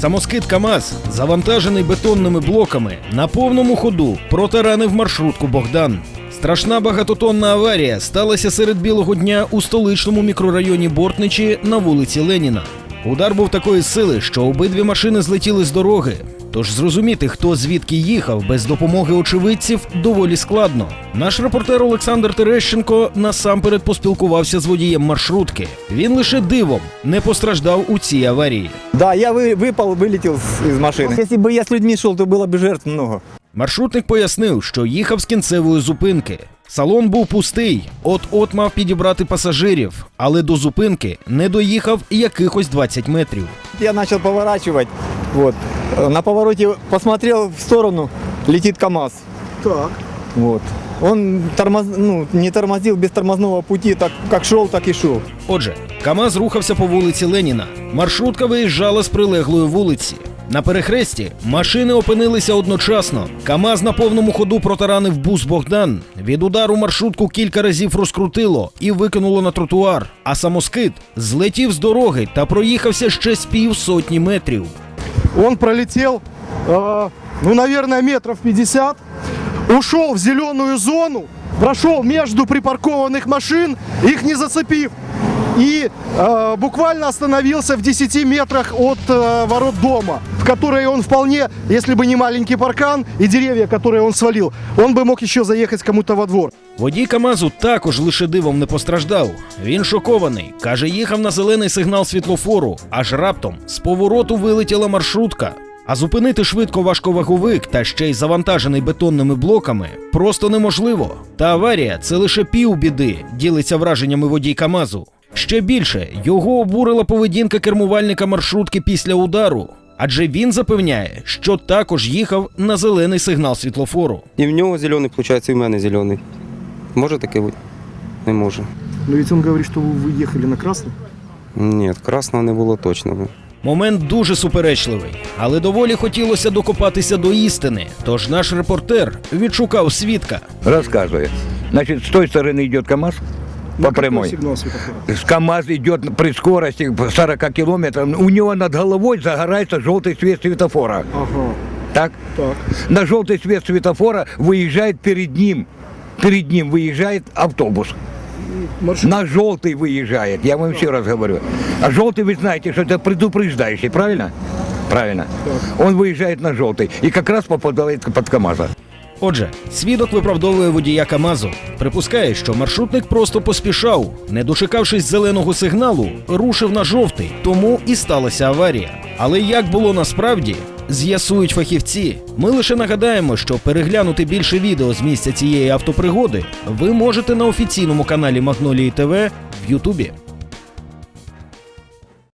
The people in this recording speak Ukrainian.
Самоскид КАМАЗ, завантажений бетонними блоками, на повному ходу протаранив маршрутку Богдан. Страшна багатотонна аварія сталася серед білого дня у столичному мікрорайоні Бортничі на вулиці Леніна. Удар був такої сили, що обидві машини злетіли з дороги. Тож зрозуміти, хто звідки їхав без допомоги очевидців, доволі складно. Наш репортер Олександр Терещенко насамперед поспілкувався з водієм маршрутки. Він лише дивом не постраждав у цій аварії. Да, я вы, выпал, вылетел с- из машины. Если бы я с людьми шел, то было бы жертв много. Маршрутник пояснив, що їхав з кінцевої зупинки. Салон був пустий, от-от мав підібрати пасажирів, але до зупинки не доїхав якихось 20 метрів. Я начал поворачивать. Вот. На повороте посмотрел в сторону, летит КАМАЗ. Так. Вот. Он тормоз, ну, не тормозил без тормозного пути, так как шел, так и шел. Отже, КАМАЗ рухався по вулиці Леніна. Маршрутка виїжджала з прилеглої вулиці. На перехресті машини опинилися одночасно. КАМАЗ на повному ходу протаранив бус Богдан. Від удару маршрутку кілька разів розкрутило і викинуло на тротуар. А самоскид злетів з дороги та проїхався ще з півсотні метрів. Он пролетел, э, ну, наверное, метров 50, ушел в зеленую зону, прошел между припаркованных машин, их не зацепив. И э, буквально остановился в 10 метрах от э, ворот дома, в которые он вполне, если бы не маленький паркан и деревья, которые он свалил, он бы мог еще заехать кому-то во двор. Водій КАМАЗу також лише дивом не постраждав. Він шокований. Каже, їхав на зелений сигнал світлофору, аж раптом з повороту вилетіла маршрутка. А зупинити швидко важковаговик та ще й завантажений бетонними блоками просто неможливо. Та аварія це лише півбіди, ділиться враженнями водій КАМАЗу. Ще більше його обурила поведінка кермувальника маршрутки після удару. Адже він запевняє, що також їхав на зелений сигнал світлофору. І в нього зелений, виходить, і в мене зелений. Може таке бути? Не може. Но ведь он говорит, что вы ехали на красный. Ні, красного не було точно. Момент дуже суперечливий, але доволі хотілося докопатися до істини. Тож наш репортер відшукав свідка. Рассказывает. Значит, с той стороны идет КАМАЗ по прямой. сигнал КАМАЗ идет при скорости 40 километров. У него над головой загорается желтый свет светофора. Ага, Так? так. На желтый свет светофора выезжает перед ним. Перед ним выезжает автобус. Маршрут. На желтый выезжает. Я вам еще раз говорю. А желтый, вы знаете, что это предупреждающий, правильно? Правильно. Он выезжает на желтый и как раз попадает под КАМАЗа. Отже, свідок виправдовує водія КАМАЗу. Припускає, що маршрутник просто поспішав, не дочекавшись зеленого сигналу, рушив на жовтий, тому і сталася аварія. Але як було насправді, з'ясують фахівці. Ми лише нагадаємо, що переглянути більше відео з місця цієї автопригоди ви можете на офіційному каналі Магнолії ТВ в Ютубі.